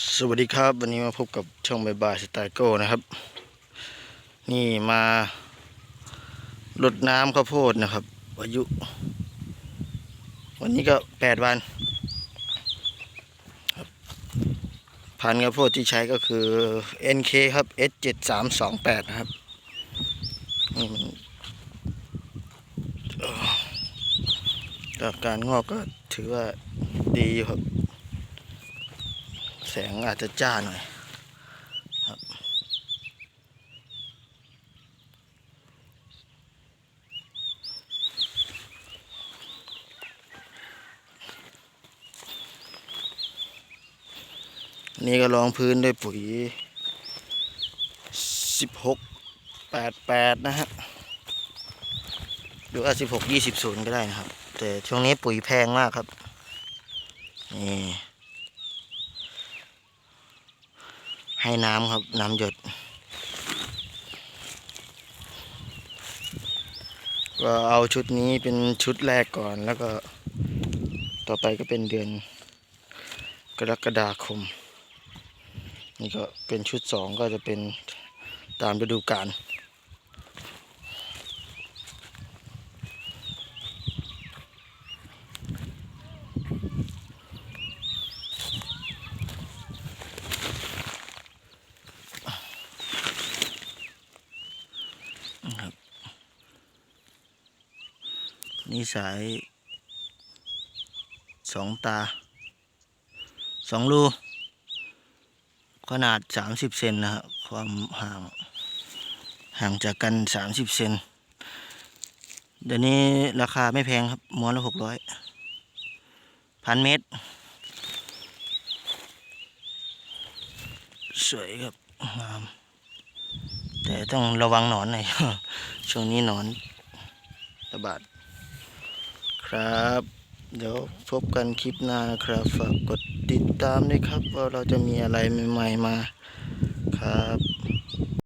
สวัสดีครับ วันนี้มาพบกับช่องบายบายสไตล์โก้นะครับ นี่มารดน้ำข้าวโพดนะครับ อายุ วันนี้ก็แปดวันครับพันธุ์ข้าวโพดที่ใช้ก็คือ NK ครับ S 7 3 2 8 นะครับนี่มันเอ่อกับการงอกก็ถือว่าดีครับ แสงอาจจะจ้าหน่อยครับนี่ก็รองพื้นด้วยปุ๋ย 16 88 นะฮะหรือว่า16 20 0 ก็ได้นะครับ แต่ช่วงนี้ปุ๋ยแพงมากครับ นี่ ให้น้ำครับน้ำหยด ก็เอาชุดนี้เป็นชุดแรกก่อนแล้วก็ต่อไปก็เป็นเดือนกรกฎาคม นี่ก็เป็นชุดสองก็จะเป็นตามฤดูกาล นี่สายสองตาสองรูขนาด 30 เซนนะฮะความห่าง ห่างจากกัน 30 เซนเดี๋ยวนี้ราคาไม่แพงครับม้วนละหกร้อยพันเมตร สวยครับงาม แต่ต้องระวังหนอนหน่อยช่วงนี้หนอนระบาดครับ เดี๋ยวพบกันคลิปหน้านะครับ ฝากกดติดตามด้วยครับ ว่าเราจะมีอะไรใหม่ ๆ มาครับ